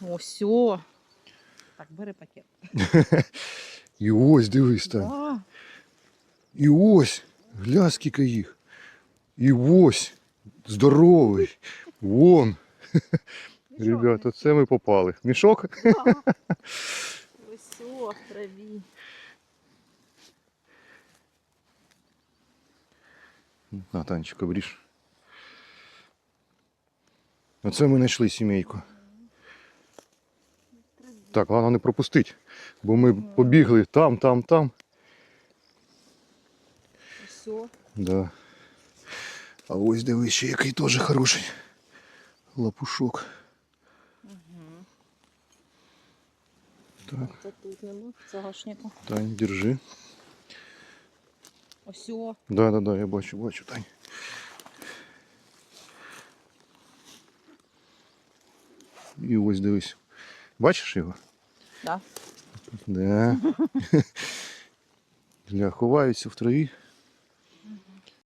Ось. Так, бери пакет. І ось, дивись там. Да. І ось. Гля, скільки їх. І ось. Здоровий. Вон. Ребята, це ми попали. Мішок? Да. Ось о, траві. На, Танчик, обріж. Оце ми знайшли сімейку. Так, головне не пропустить, бо ми побігли там, там, там. О. Да. А ось дивись, ще який теж хороший. Лапушок. Угу. Так, Це тут нема в загашнику. Тань, держи. Ось. Да, да, да, я бачу, бачу, Тань. І ось дивись. Бачиш його? Да. Да. Я ховаються в траві.